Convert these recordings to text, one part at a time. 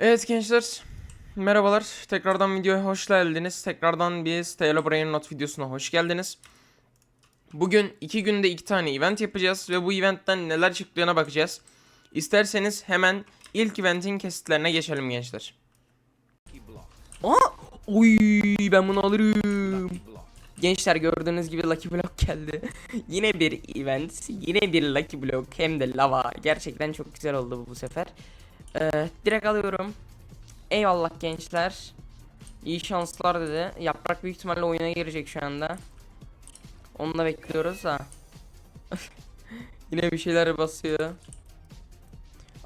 Evet gençler, merhabalar. Tekrardan videoya hoş geldiniz. Tekrardan bir Stella Brain Not videosuna hoş geldiniz. Bugün iki günde iki tane event yapacağız ve bu eventten neler çıktığına bakacağız. İsterseniz hemen ilk eventin kesitlerine geçelim gençler. Aa, oy ben bunu alırım. Gençler gördüğünüz gibi Lucky Block geldi. yine bir event, yine bir Lucky Block hem de lava. Gerçekten çok güzel oldu bu, bu sefer. Ee, direkt alıyorum. Eyvallah gençler. İyi şanslar dedi. Yaprak büyük ihtimalle oyuna girecek şu anda. Onu da bekliyoruz da. Yine bir şeyler basıyor.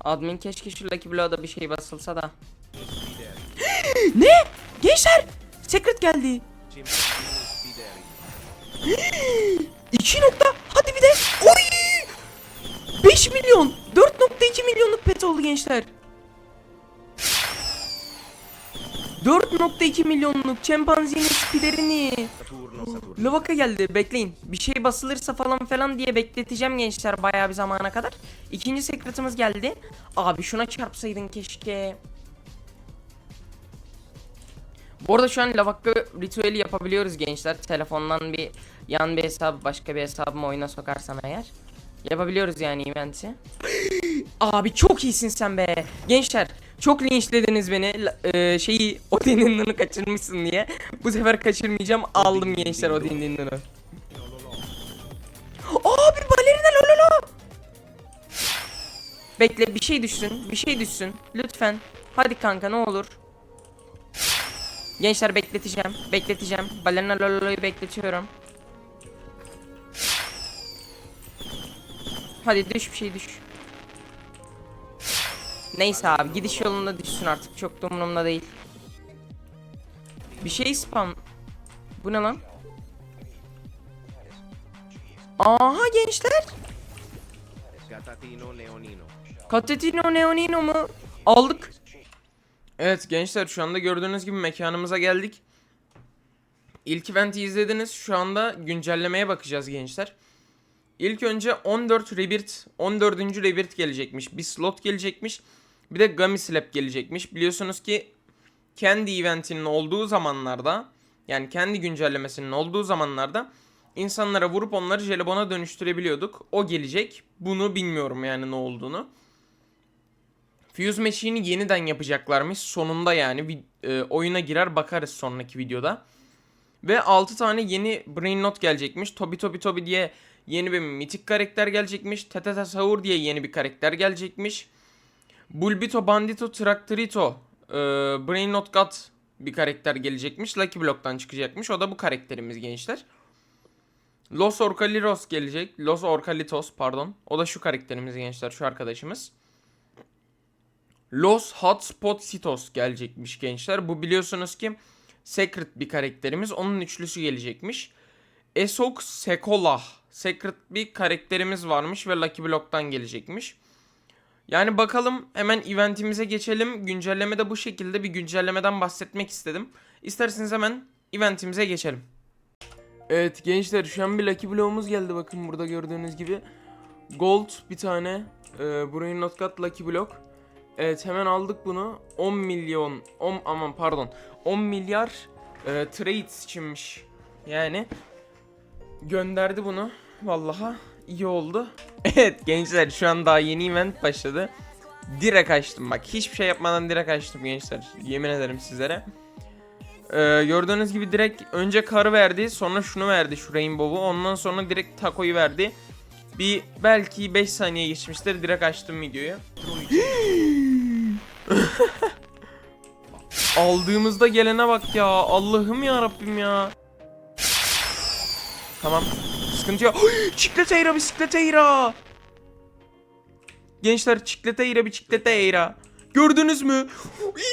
Admin keşke şu Lucky Block'a da bir şey basılsa da. ne? Gençler! Secret geldi. 2 nokta. Hadi bir de. Oy! 5 milyon. 4.2 milyonluk pet oldu gençler. 4.2 milyonluk çempanzini spiderini. Lavaka geldi bekleyin. Bir şey basılırsa falan falan diye bekleteceğim gençler bayağı bir zamana kadar. İkinci sekretimiz geldi. Abi şuna çarpsaydın keşke. Bu arada şu an lavaka ritüeli yapabiliyoruz gençler. Telefondan bir yan bir hesabı başka bir hesabıma oyuna sokarsam eğer. Yapabiliyoruz yani eventi. Abi çok iyisin sen be. Gençler çok linçlediniz beni. La- e, şeyi Odin'in kaçırmışsın diye. Bu sefer kaçırmayacağım. Aldım gençler Odin'in Abi balerina lololo. Bekle bir şey düşsün. Bir şey düşsün. Lütfen. Hadi kanka ne olur. Gençler bekleteceğim. Bekleteceğim. Balerina lololo'yu bekletiyorum. Hadi düş bir şey düş. Neyse abi gidiş yolunda düşsün artık çok da umurumda değil. Bir şey spam. Bu ne lan? Aha gençler. Catetino Neonino mu? Aldık. Evet gençler şu anda gördüğünüz gibi mekanımıza geldik. İlk eventi izlediniz. Şu anda güncellemeye bakacağız gençler. İlk önce 14 Rebirth, 14. Rebirth gelecekmiş. Bir slot gelecekmiş. Bir de Gummy Slap gelecekmiş. Biliyorsunuz ki kendi eventinin olduğu zamanlarda yani kendi güncellemesinin olduğu zamanlarda insanlara vurup onları jelibona dönüştürebiliyorduk. O gelecek. Bunu bilmiyorum yani ne olduğunu. Fuse Machine'i yeniden yapacaklarmış. Sonunda yani e, oyuna girer bakarız sonraki videoda. Ve 6 tane yeni Brain Not gelecekmiş. Toby Toby Toby diye yeni bir mitik karakter gelecekmiş. Tetete Saur diye yeni bir karakter gelecekmiş. Bulbito Bandito Traktorito e, Brain Not God bir karakter gelecekmiş. Lucky Block'tan çıkacakmış. O da bu karakterimiz gençler. Los Orcalitos gelecek. Los Orcalitos pardon. O da şu karakterimiz gençler. Şu arkadaşımız. Los Hotspotsitos gelecekmiş gençler. Bu biliyorsunuz ki Secret bir karakterimiz. Onun üçlüsü gelecekmiş. Esok Sekolah. Secret bir karakterimiz varmış ve Lucky Block'tan gelecekmiş. Yani bakalım hemen eventimize geçelim. Güncelleme de bu şekilde bir güncellemeden bahsetmek istedim. İsterseniz hemen eventimize geçelim. Evet gençler şu an bir Lucky Block'umuz geldi bakın burada gördüğünüz gibi. Gold bir tane. E, Brain Not God Lucky Block. Evet hemen aldık bunu. 10 milyon, 10 aman pardon. 10 milyar e, trades içinmiş. Yani gönderdi bunu. Vallaha iyi oldu. Evet gençler şu an daha yeni event başladı. Direkt açtım bak. Hiçbir şey yapmadan direkt açtım gençler. Yemin ederim sizlere. Ee, gördüğünüz gibi direkt önce karı verdi. Sonra şunu verdi şu rainbow'u. Ondan sonra direkt takoyu verdi. Bir belki 5 saniye geçmiştir. Direkt açtım videoyu. Aldığımızda gelene bak ya. Allah'ım ya Rabbim ya. Tamam. Sıkıntı yok. Çikleteyra bisikleteyra. Gençler çikleteyra bir çikleteyra. Gördünüz mü?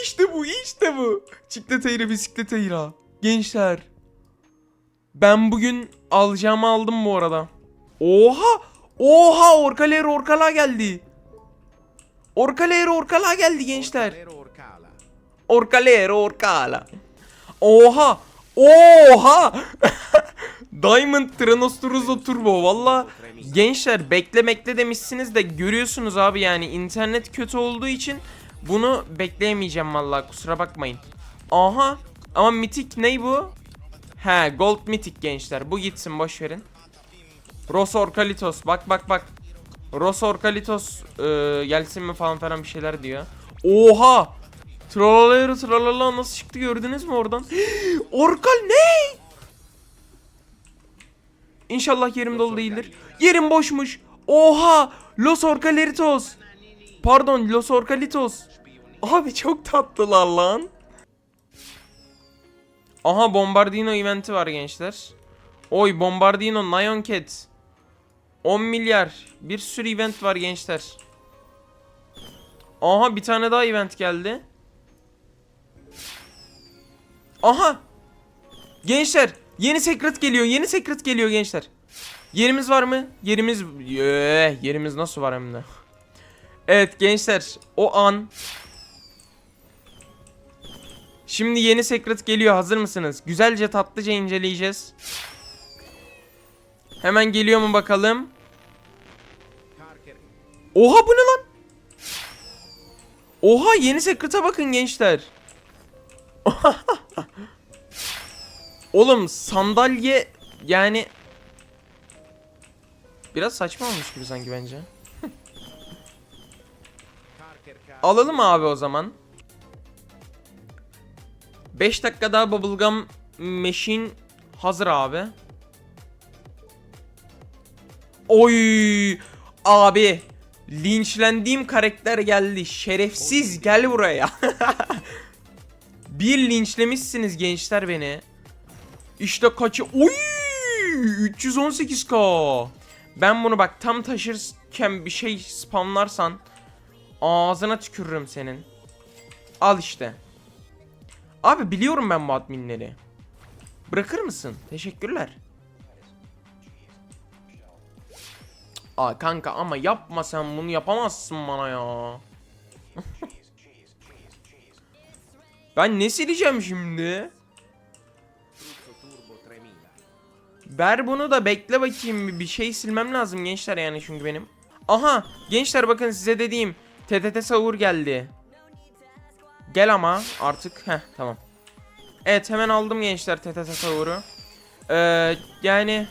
İşte bu işte bu. Çikleteyra bisikleteyra. Gençler. Ben bugün alacağımı aldım bu arada. Oha! Oha! Orkaler orkala geldi. Orkaler orkala geldi gençler. Orkalero orkala. Oha! Oha! Diamond Tranostruzo Turbo valla gençler beklemekle demişsiniz de görüyorsunuz abi yani internet kötü olduğu için Bunu bekleyemeyeceğim vallahi kusura bakmayın. Aha. Ama mitik ney bu? He gold mitik gençler. Bu gitsin boş verin. Orkalitos bak bak bak. Ross Orkalitos e, gelsin mi falan falan bir şeyler diyor. Oha! Tralala tralala nasıl çıktı gördünüz mü oradan? Orkal ne? İnşallah yerim dolu değildir. Yerim boşmuş. Oha! Los Orcalitos. Pardon Los Orcalitos. Abi çok tatlılar lan. Aha Bombardino eventi var gençler. Oy Bombardino Nyan Cat. 10 milyar. Bir sürü event var gençler. Aha bir tane daha event geldi. Aha. Gençler yeni secret geliyor. Yeni secret geliyor gençler. Yerimiz var mı? Yerimiz Yee, yerimiz nasıl var hem de. Evet gençler o an Şimdi yeni secret geliyor hazır mısınız? Güzelce tatlıca inceleyeceğiz. Hemen geliyor mu bakalım? Oha bu ne lan? Oha yeni secret'a bakın gençler. Oğlum sandalye yani biraz saçma olmuş gibi sanki bence. Alalım abi o zaman. 5 dakika daha bubblegum machine hazır abi. Oy abi linçlendiğim karakter geldi. Şerefsiz gel buraya. Bir linçlemişsiniz gençler beni. İşte kaçı oy 318k. Ben bunu bak tam taşırken bir şey spamlarsan ağzına tükürürüm senin. Al işte. Abi biliyorum ben bu adminleri. Bırakır mısın? Teşekkürler. Aa kanka ama yapma sen bunu yapamazsın bana ya. ben ne sileceğim şimdi? Ver bunu da bekle bakayım bir- şey silmem lazım gençler yani çünkü benim. Aha gençler bakın size dediğim TTT savur geldi. Gel ama artık heh tamam. Evet hemen aldım gençler TTT savuru. Ee, yani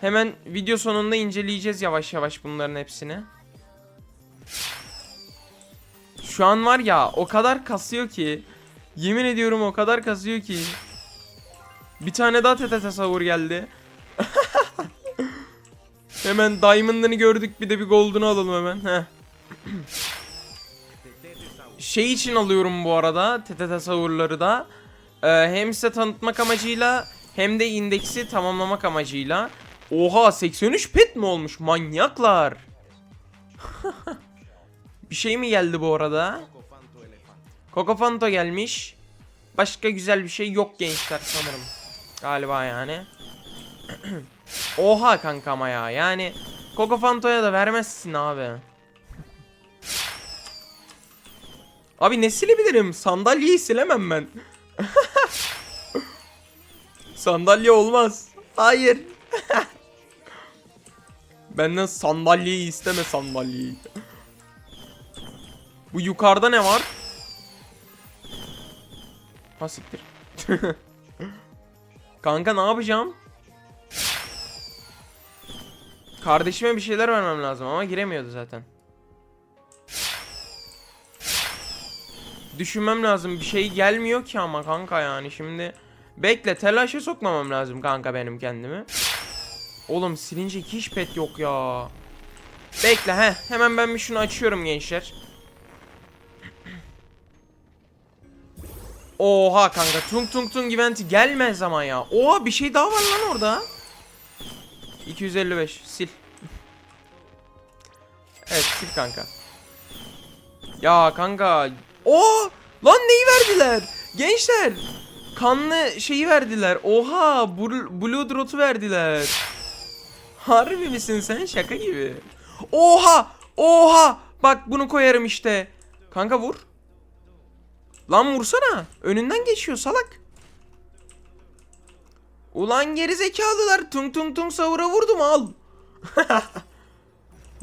hemen video sonunda inceleyeceğiz yavaş yavaş bunların hepsini. Şu an var ya o kadar kasıyor ki yemin ediyorum o kadar kasıyor ki bir tane daha TT tasavvur geldi. hemen diamond'ını gördük bir de bir gold'unu alalım hemen. Şey için alıyorum bu arada TT tasavvurları da. Ee, hem size tanıtmak amacıyla hem de indeksi tamamlamak amacıyla. Oha 83 pet mi olmuş manyaklar. bir şey mi geldi bu arada? Cocofanto gelmiş. Başka güzel bir şey yok gençler sanırım. Galiba yani. Oha kanka ama ya. Yani Cocofanto'ya da vermezsin abi. Abi ne silebilirim? Sandalyeyi silemem ben. Sandalye olmaz. Hayır. Benden sandalyeyi isteme sandalyeyi. Bu yukarıda ne var? Ha siktir. Kanka ne yapacağım? Kardeşime bir şeyler vermem lazım ama giremiyordu zaten. Düşünmem lazım bir şey gelmiyor ki ama kanka yani şimdi bekle telaşa sokmamam lazım kanka benim kendimi. Oğlum silince hiç pet yok ya. Bekle he hemen ben bir şunu açıyorum gençler. Oha kanka tung tung tung eventi gelmez ama ya. Oha bir şey daha var lan orada. 255 sil. Evet sil kanka. Ya kanka. O lan neyi verdiler? Gençler. Kanlı şeyi verdiler. Oha Bl- Blue Dot'u verdiler. Harbi misin sen şaka gibi. Oha! Oha! Bak bunu koyarım işte. Kanka vur. Lan vursana. Önünden geçiyor salak. Ulan geri zekalılar. Tung tung tung savura vurdum al.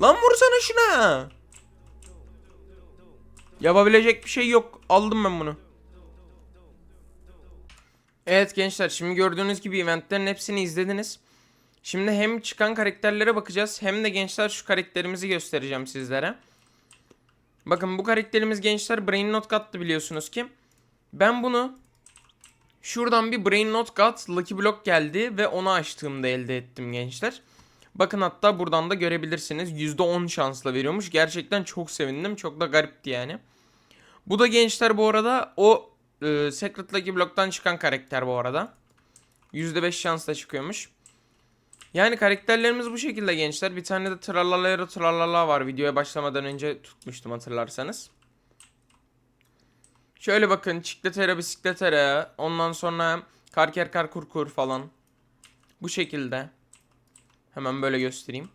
Lan vursana şuna. Yapabilecek bir şey yok. Aldım ben bunu. Evet gençler şimdi gördüğünüz gibi eventlerin hepsini izlediniz. Şimdi hem çıkan karakterlere bakacağız hem de gençler şu karakterimizi göstereceğim sizlere. Bakın bu karakterimiz gençler Brain Not kattı biliyorsunuz ki. Ben bunu şuradan bir Brain Not kat Lucky Block geldi ve onu açtığımda elde ettim gençler. Bakın hatta buradan da görebilirsiniz. %10 şansla veriyormuş. Gerçekten çok sevindim. Çok da garipti yani. Bu da gençler bu arada o e, Secret Lucky Block'tan çıkan karakter bu arada. %5 şansla çıkıyormuş. Yani karakterlerimiz bu şekilde gençler. Bir tane de Tralalayra Tralala var. Videoya başlamadan önce tutmuştum hatırlarsanız. Şöyle bakın Çikletera Bisikletera. Ondan sonra Karker Kar Kurkur falan. Bu şekilde. Hemen böyle göstereyim.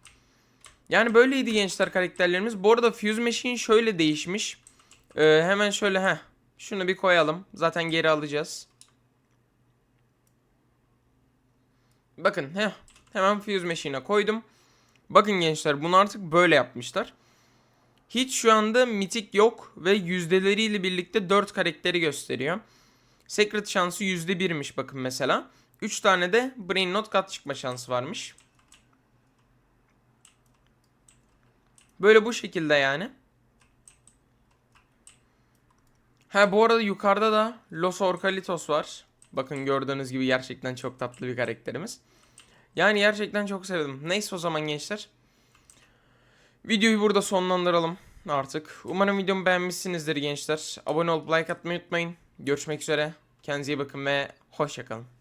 Yani böyleydi gençler karakterlerimiz. Bu arada Fuse Machine şöyle değişmiş. Ee, hemen şöyle heh. Şunu bir koyalım. Zaten geri alacağız. Bakın heh. Hemen Fuse Machine'e koydum. Bakın gençler bunu artık böyle yapmışlar. Hiç şu anda mitik yok ve yüzdeleriyle birlikte 4 karakteri gösteriyor. Secret şansı %1'miş bakın mesela. 3 tane de Brain Not kat çıkma şansı varmış. Böyle bu şekilde yani. Ha bu arada yukarıda da Los Orcalitos var. Bakın gördüğünüz gibi gerçekten çok tatlı bir karakterimiz. Yani gerçekten çok sevdim. Neyse o zaman gençler. Videoyu burada sonlandıralım artık. Umarım videomu beğenmişsinizdir gençler. Abone olup like atmayı unutmayın. Görüşmek üzere. Kendinize iyi bakın ve hoşçakalın.